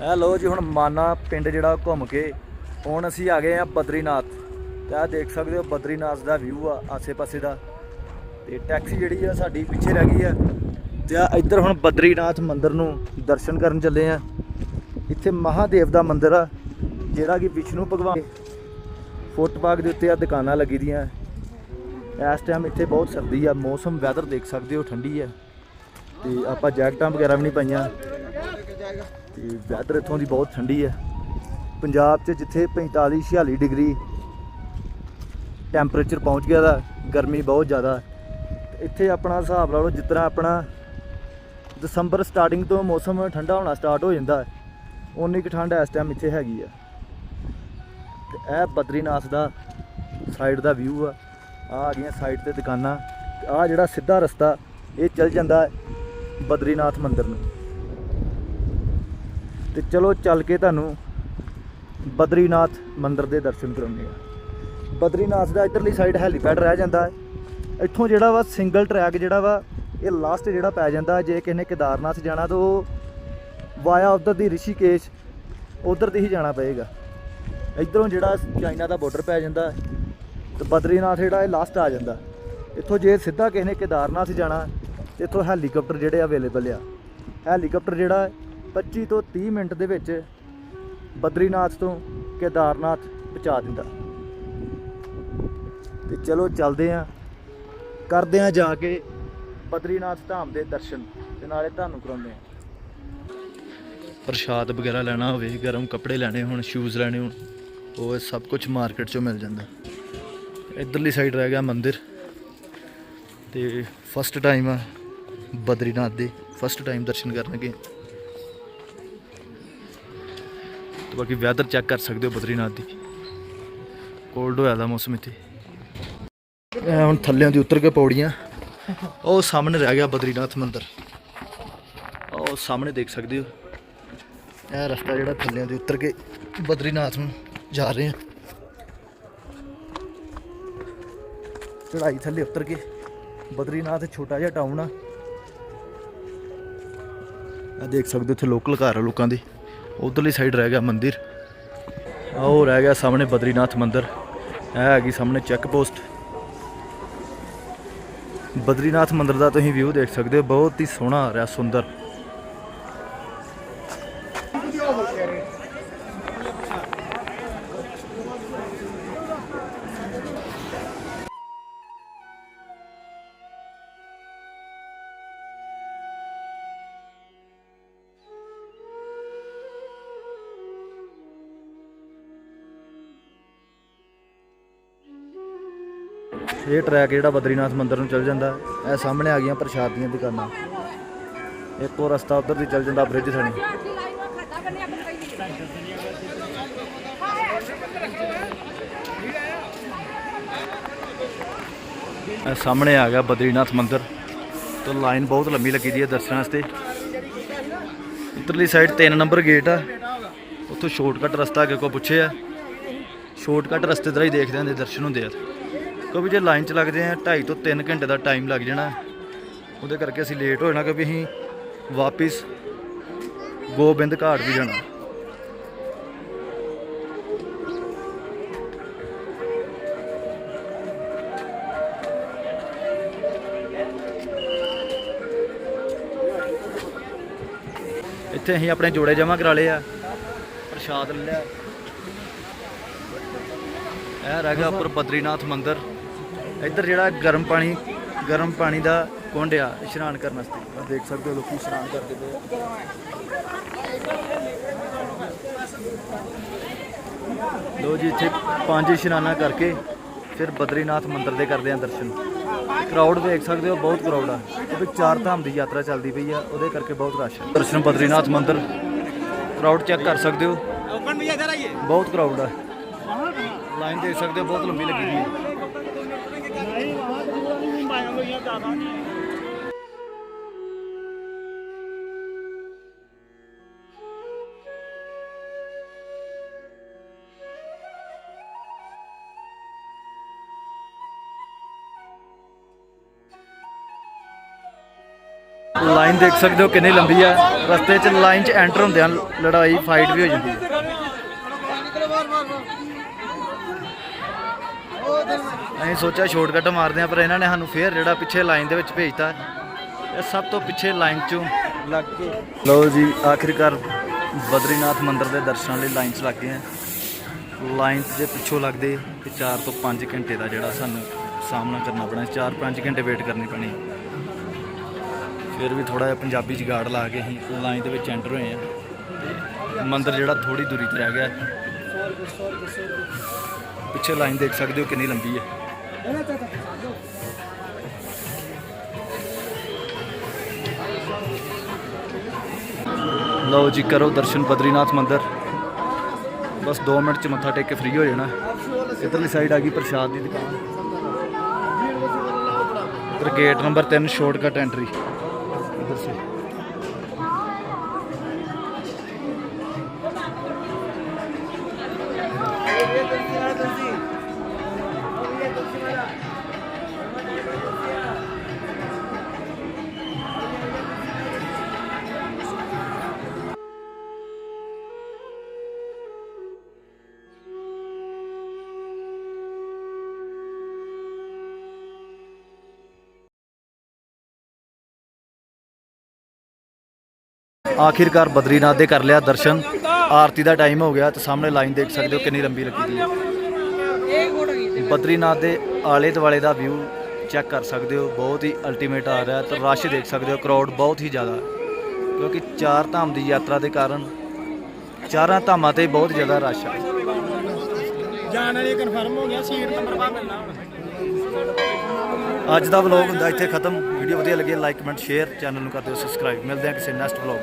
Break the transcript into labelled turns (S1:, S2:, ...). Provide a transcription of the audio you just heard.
S1: ਇਹ ਲੋ ਜੀ ਹੁਣ ਮਾਨਾ ਪਿੰਡ ਜਿਹੜਾ ਘੁੰਮ ਕੇ, ਹੁਣ ਅਸੀਂ ਆ ਗਏ ਆ ਬਦਰੀਨਾਥ। ਤੇ ਆ ਦੇਖ ਸਕਦੇ ਹੋ ਬਦਰੀਨਾਥ ਦਾ ਵਿਊ ਆ ਆਸੇ-ਪਾਸੇ ਦਾ। ਤੇ ਟੈਕਸੀ ਜਿਹੜੀ ਆ ਸਾਡੀ ਪਿੱਛੇ ਰਹਿ ਗਈ ਆ। ਤੇ ਆ ਇੱਧਰ ਹੁਣ ਬਦਰੀਨਾਥ ਮੰਦਿਰ ਨੂੰ ਦਰਸ਼ਨ ਕਰਨ ਚੱਲੇ ਆ। ਇੱਥੇ ਮਹਾਦੇਵ ਦਾ ਮੰਦਿਰ ਆ, ਜਿਹੜਾ ਕਿ ਵਿਸ਼ਨੂੰ ਭਗਵਾਨ ਫੁੱਟਪਾਥ ਦੇ ਉੱਤੇ ਆ ਦੁਕਾਨਾਂ ਲੱਗੀ ਦੀਆਂ ਇਸ ਟਾਈਮ ਇੱਥੇ ਬਹੁਤ ਸਰਦੀ ਆ, ਮੌਸਮ ਵੈਦਰ ਦੇਖ ਸਕਦੇ ਹੋ, ਠੰਡੀ ਆ। ਤੇ ਆਪਾਂ ਜੈਕਟਾਂ ਵਗੈਰਾ ਵੀ ਨਹੀਂ ਪਾਈਆਂ। ਤੇ ਵੈਦਰ ਇੱਥੋਂ ਦੀ ਬਹੁਤ ਠੰਡੀ ਹੈ। ਪੰਜਾਬ 'ਚ ਜਿੱਥੇ 45 46 ਡਿਗਰੀ ਟੈਂਪਰੇਚਰ ਪਹੁੰਚ ਗਿਆ ਦਾ, ਗਰਮੀ ਬਹੁਤ ਜ਼ਿਆਦਾ। ਤੇ ਇੱਥੇ ਆਪਣਾ ਹਿਸਾਬ ਲਾ ਲਓ, ਜਿਸ ਤਰ੍ਹਾਂ ਆਪਣਾ ਦਸੰਬਰ ਸਟਾਰਟਿੰਗ ਤੋਂ ਮੌਸਮ ਠੰਡਾ ਹੋਣਾ ਸਟਾਰਟ ਹੋ ਜਾਂਦਾ ਉਨੀ ਕੁ ਠੰਡ ਇਸ ਟਾਈਮ ਇੱਥੇ ਹੈਗੀ ਆ। ਤੇ ਇਹ ਬਦਰੀਨਾਥ ਦਾ ਸਾਈਡ ਦਾ ਵਿਊ ਆ। ਆ ਆ ਗਈਆਂ ਸਾਈਡ ਤੇ ਦੁਕਾਨਾਂ। ਆ ਜਿਹੜਾ ਸਿੱਧਾ ਰਸਤਾ, ਇਹ ਚੱਲ ਜਾਂਦਾ ਬਦਰੀਨਾਥ ਮੰਦਿਰ ਨੂੰ। ਤੇ ਚਲੋ ਚੱਲ ਕੇ ਤੁਹਾਨੂੰ ਬਦਰੀਨਾਥ ਮੰਦਿਰ ਦੇ ਦਰਸ਼ਨ ਕਰਾਉਂਦੇ ਆ ਬਦਰੀਨਾਥ ਦਾ ਇਧਰਲੀ ਸਾਈਡ ਹੈਲੀਪੈਡ ਰਹਿ ਜਾਂਦਾ ਹੈ। ਇੱਥੋਂ ਜਿਹੜਾ ਵਾ ਸਿੰਗਲ ਟਰੈਕ ਜਿਹੜਾ ਵਾ ਇਹ ਲਾਸਟ ਜਿਹੜਾ ਪੈ ਜਾਂਦਾ ਜੇ ਕਿਸੇ ਨੇ ਕੇਦਾਰਨਾਥ ਜਾਣਾ ਤਾਂ ਉਹ ਵਾਇਆ ਉਧਰ ਦੀ ਰਿਸ਼ੀਕੇਸ਼ ਉਧਰ ਦੀ ਹੀ ਜਾਣਾ ਪਏਗਾ। ਇਧਰੋਂ ਜਿਹੜਾ ਚਾਈਨਾ ਦਾ ਬਾਰਡਰ ਪੈ ਜਾਂਦਾ ਹੈ, ਤੇ ਬਦਰੀਨਾਥ ਜਿਹੜਾ ਇਹ ਲਾਸਟ ਆ ਜਾਂਦਾ। ਇੱਥੋਂ ਜੇ ਸਿੱਧਾ ਕਿਸੇ ਨੇ ਕੇਦਾਰਨਾਥ ਜਾਣਾ ਤੇ ਇੱਥੋਂ ਹੈਲੀਕਾਪਟਰ ਜਿਹੜੇ ਅਵੇਲੇਬਲ ਆ। ਹੈਲੀਕਾਪਟਰ ਜਿਹੜਾ 25 ਤੋਂ 30 ਮਿੰਟ ਦੇ ਵਿੱਚ ਬਦਰੀਨਾਥ ਤੋਂ ਕੇਦਾਰਨਾਥ ਪਹੁੰਚਾ ਦਿੰਦਾ। ਤੇ ਚਲੋ ਚੱਲਦੇ ਆਂ। ਕਰਦੇ ਆਂ ਜਾ ਕੇ ਬਦਰੀਨਾਥ ਧਾਮ ਦੇ ਦਰਸ਼ਨ ਤੇ ਨਾਲੇ ਤੁਹਾਨੂੰ ਕਰਾਉਂਦੇ ਆਂ। ਪ੍ਰਸ਼ਾਦ ਵਗੈਰਾ ਲੈਣਾ ਹੋਵੇ, ਗਰਮ ਕੱਪੜੇ ਲੈਣੇ ਹੋਣ ਸ਼ੂਜ਼ ਲੈਣੇ ਹੋਣ, ਉਹ ਸਭ ਕੁਝ ਮਾਰਕੀਟ 'ਚੋਂ ਮਿਲ ਜਾਂਦਾ। ਇਧਰਲੀ ਸਾਈਡ ਰਹਿ ਗਿਆ ਮੰਦਿਰ। ਤੇ ਫਸਟ ਟਾਈਮ ਆ ਬਦਰੀਨਾਥ ਦੇ ਫਸਟ ਟਾਈਮ ਦਰਸ਼ਨ ਕਰਨਗੇ। ਤੇ ਬਾਕੀ ਵੈਦਰ ਚੈੱਕ ਕਰ ਸਕਦੇ ਹੋ ਬਦਰੀਨਾਥ ਦੀ। ਕੋਲਡ ਹੋਇਆ ਦਾ ਮੌਸਮ ਇੱਥੇ। ਇਹ ਹੁਣ ਥੱਲਿਆਂ ਦੀ ਉਤਰ ਕੇ ਪੌੜੀਆਂ। ਉਹ ਸਾਹਮਣੇ ਰਹਿ ਗਿਆ ਬਦਰੀਨਾਥ ਮੰਦਿਰ। ਉਹ ਸਾਹਮਣੇ ਦੇਖ ਸਕਦੇ ਹੋ। ਇਹ ਰਸਤਾ ਜਿਹੜਾ ਥੱਲਿਆਂ ਦੀ ਉਤਰ ਕੇ ਬਦਰੀਨਾਥ ਨੂੰ ਜਾ ਰਹੇ ਆ। ਚੜਾਈ ਥੱਲੇ ਉਤਰ ਕੇ ਬਦਰੀਨਾਥ ਛੋਟਾ ਜਿਹਾ ਟਾਊਨ ਆ। ਆ ਦੇਖ ਸਕਦੇ ਹੋ ਇੱਥੇ ਲੋਕਲ ਘਰ ਆ ਲੋਕਾਂ ਦੇ। ਉਧਰਲੀ ਸਾਈਡ ਰਹਿ ਗਿਆ ਮੰਦਿਰ। ਆ ਉਹ ਰਹਿ ਗਿਆ ਸਾਹਮਣੇ ਬਦਰੀਨਾਥ ਮੰਦਿਰ। ਇਹ ਹੈਗੀ ਸਾਹਮਣੇ ਚੈੱਕ ਪੋਸਟ ਬਦਰੀਨਾਥ ਮੰਦਿਰ ਦਾ ਤੁਸੀਂ ਵਿਊ ਦੇਖ ਸਕਦੇ ਹੋ। ਬਹੁਤ ਹੀ ਸੋਹਣਾ ਆ ਰਿਹਾ ਸੁੰਦਰ। ਇਹ ਟਰੈਕ ਜਿਹੜਾ ਬਦਰੀਨਾਥ ਮੰਦਿਰ ਨੂੰ ਚੱਲ ਜਾਂਦਾ, ਇਹ ਸਾਹਮਣੇ ਆ ਗਈਆਂ ਪ੍ਰਸ਼ਾਦ ਦੀਆਂ ਦੁਕਾਨਾਂ। ਇੱਕ ਹੋਰ ਰਸਤਾ ਉਧਰ ਦੀ ਚੱਲ ਜਾਂਦਾ ਬ੍ਰਿਜ ਥਣੀ ਇਹ ਸਾਹਮਣੇ ਆ ਗਿਆ ਬਦਰੀਨਾਥ ਮੰਦਿਰ। ਤੇ ਲਾਈਨ ਬਹੁਤ ਲੰਮੀ ਲੱਗੀ ਦੀ ਹੈ ਦਰਸ਼ਨਾਂ ਵਾਸਤੇ। ਇੱਧਰਲੀ ਸਾਈਡ 3 ਨੰਬਰ ਗੇਟ ਆ। ਉੱਥੋਂ ਸ਼ਾਰਟਕਟ ਰਸਤਾ ਅੱਗੇ ਕੋ ਪੁੱਛਿਆ ਸ਼ਾਰਟਕਟ ਰਸਤੇ ਤਰ੍ਹਾਂ ਹੀ ਦੇਖਦੇ ਆਂ ਦੇ ਦਰਸ਼ਨ ਹੁੰਦੇ ਆ। ਕਿਉਂਕਿ ਜੇ ਲਾਈਨ 'ਚ ਲੱਗਦੇ ਆ 2.5 ਤੋਂ 3 ਘੰਟੇ ਦਾ ਟਾਈਮ ਲੱਗ ਜਾਣਾ। ਉਹਦੇ ਕਰਕੇ ਅਸੀਂ ਲੇਟ ਹੋ ਜਾਣਾ ਕਿਉਂਕਿ ਅਸੀਂ ਵਾਪਿਸ ਗੋਬਿੰਦ ਘਾਟ ਵੀ ਜਾਣਾ। ਇੱਥੇ ਅਸੀਂ ਆਪਣੇ ਜੋੜੇ ਜਮਾ ਕਰਾ ਲਏ ਆ। ਪ੍ਰਸ਼ਾਦ ਲੈ ਲਿਆ। ਇਹ ਰਹਿ ਗਿਆ ਉੱਪਰ ਬਦਰੀਨਾਥ ਮੰਦਿਰ। ਇੱਧਰ ਜਿਹੜਾ ਗਰਮ ਪਾਣੀ ਗਰਮ ਪਾਣੀ ਦਾ ਕੁੰਡ ਆ ਇਸ਼ਨਾਨ ਕਰਨ ਵਾਸਤੇ। ਆਹ ਦੇਖ ਸਕਦੇ ਹੋ ਲੋਕੀ ਇਸ਼ਨਾਨ ਕਰਦੇ ਪਏ। ਲੋ ਜੀ ਇੱਥੇ ਪੰਜ ਇਸ਼ਨਾਨਾਂ ਕਰਕੇ ਫਿਰ ਬਦਰੀਨਾਥ ਮੰਦਿਰ ਦੇ ਕਰਦੇ ਆ ਦਰਸ਼ਨ। ਕਰਾਊਡ ਦੇਖ ਸਕਦੇ ਹੋ ਬਹੁਤ ਕਰਾਊਡ ਆ। ਕਿਉਂਕਿ ਚਾਰ ਧਾਮ ਦੀ ਯਾਤਰਾ ਚੱਲਦੀ ਪਈ ਆ ਉਹਦੇ ਕਰਕੇ ਬਹੁਤ ਰਸ਼ ਆ। ਦਰਸ਼ਨ ਬਦਰੀਨਾਥ ਮੰਦਿਰ ਕਰਾਊਡ ਚੈੱਕ ਕਰ ਸਕਦੇ ਹੋ। ਬਹੁਤ ਕਰਾਊਡ ਆ। ਲਾਈਨ ਦੇਖ ਸਕਦੇ ਹੋ ਬਹੁਤ ਲੰਬੀ ਲੱਗੀ ਹੋਈ ਹੈ ਲਾਈਨ ਦੇਖ ਸਕਦੇ ਹੋ ਕਿੰਨੀ ਲੰਬੀ ਆ। ਰਸਤੇ 'ਚ ਲਾਈਨ 'ਚ ਐਂਟਰ ਹੁੰਦੇ ਹਨ ਲੜਾਈ ਫਾਈਟ ਵੀ ਹੋ ਜਾਂਦੀ ਹੈ। ਅਸੀਂ ਸੋਚਿਆ ਸ਼ਾਰਟਕਟ ਮਾਰਦੇ ਆ ਪਰ ਇਹਨਾਂ ਨੇ ਸਾਨੂੰ ਫੇਰ ਜਿਹੜਾ ਪਿੱਛੇ ਲਾਈਨ ਦੇ ਵਿੱਚ ਭੇਜਤਾ। ਇਹ ਸਭ ਤੋਂ ਪਿੱਛੇ ਲਾਈਨ 'ਚੋਂ ਲੱਗ ਕੇ। ਲਓ ਜੀ, ਆਖਿਰਕਾਰ ਬਦਰੀਨਾਥ ਮੰਦਿਰ ਦੇ ਦਰਸ਼ਨਾਂ ਲਈ ਲਾਈਨ 'ਚ ਲੱਗ ਗਏ ਆ ਲਾਈਨ 'ਚ ਜੇ ਪਿੱਛੋਂ ਲੱਗਦੇ ਤੇ 4 ਤੋਂ 5 ਘੰਟੇ ਦਾ ਜਿਹੜਾ ਸਾਨੂੰ ਸਾਹਮਣਾ ਕਰਨਾ ਪੈਣਾ 4-5 ਘੰਟੇ ਵੇਟ ਕਰਨੀ ਪੈਣੀ। ਫਿਰ ਵੀ ਥੋੜਾ ਜਿਹਾ ਪੰਜਾਬੀ ਜਗਾੜ ਲਾ ਕੇ ਅਸੀਂ ਲਾਈਨ ਦੇ ਵਿੱਚ ਐਂਟਰ ਹੋਏ ਆ ਤੇ ਮੰਦਿਰ ਜਿਹੜਾ ਥੋੜੀ ਦੂਰੀ ਤੇ ਰਹਿ ਗਿਆ। ਪਿੱਛੇ ਲਾਈਨ ਦੇਖ ਸਕਦੇ ਹੋ ਕਿੰਨੀ ਲੰਬੀ ਹੈ। ਲਓ ਜੀ, ਕਰੋ ਦਰਸ਼ਨ ਬਦਰੀਨਾਥ ਮੰਦਿਰ। ਬਸ 2 ਮਿੰਟ ਚ ਮੱਥਾ ਟੇਕ ਕੇ ਫ੍ਰੀ ਹੋ ਜਾਣਾ। ਇਧਰਲੀ ਸਾਈਡ ਆ ਗਈ ਪ੍ਰਸ਼ਾਦ ਦੀ ਦੁਕਾਨ। ਇਧਰ ਗੇਟ ਨੰਬਰ 3 ਸ਼ਾਰਟਕਟ ਐਂਟਰੀ ਇਧਰ ਸੇ ਆਖਿਰਕਾਰ ਬਦਰੀਨਾਥ ਦੇ ਕਰ ਲਿਆ ਦਰਸ਼ਨ। ਆਰਤੀ ਦਾ ਟਾਈਮ ਹੋ ਗਿਆ ਤੇ ਸਾਹਮਣੇ ਲਾਈਨ ਦੇਖ ਸਕਦੇ ਹੋ ਕਿੰਨੀ ਲੰਬੀ ਲੱਗੀ ਦੀ ਹੈ। ਬਦਰੀਨਾਥ ਦੇ ਆਲੇ ਦੁਆਲੇ ਦਾ ਵਿਊ ਚੈੱਕ ਕਰ ਸਕਦੇ ਹੋ ਬਹੁਤ ਹੀ ਅਲਟੀਮੇਟ ਆ ਰਿਹਾ ਤੇ ਰਸ਼ ਦੇਖ ਸਕਦੇ ਹੋ ਕਰਾਊਡ ਬਹੁਤ ਹੀ ਜ਼ਿਆਦਾ। ਕਿਉਂਕਿ ਚਾਰ ਧਾਮ ਦੀ ਯਾਤਰਾ ਦੇ ਕਾਰਨ ਚਾਰਾਂ ਧਾਮਾਂ ਤੇ ਬਹੁਤ ਜ਼ਿਆਦਾ ਰਸ਼ ਹੈ
S2: ਜਾਣ ਵਾਲੀ ਕਨਫਰਮ ਹੋ ਗਿਆ ਸੀਟ ਨੰਬਰ ਬਾ ਮਿਲਣਾ ਹੁਣ।
S1: ਅੱਜ ਦਾ ਵਲੌਗ ਹੁੰਦਾ ਇੱਥੇ ਖਤਮ। ਵੀਡੀਓ ਵਧੀਆ ਲੱਗੀ ਲਾਈਕ ਕਮੈਂਟ ਸ਼ੇਅਰ ਚੈਨਲ ਨੂੰ ਕਰ ਦਿਓ ਸਬਸਕ੍ਰਾਈਬ ਮਿਲਦੇ ਹਾਂ ਕਿਸੇ ਨੈਕਸਟ ਵਲੌਗ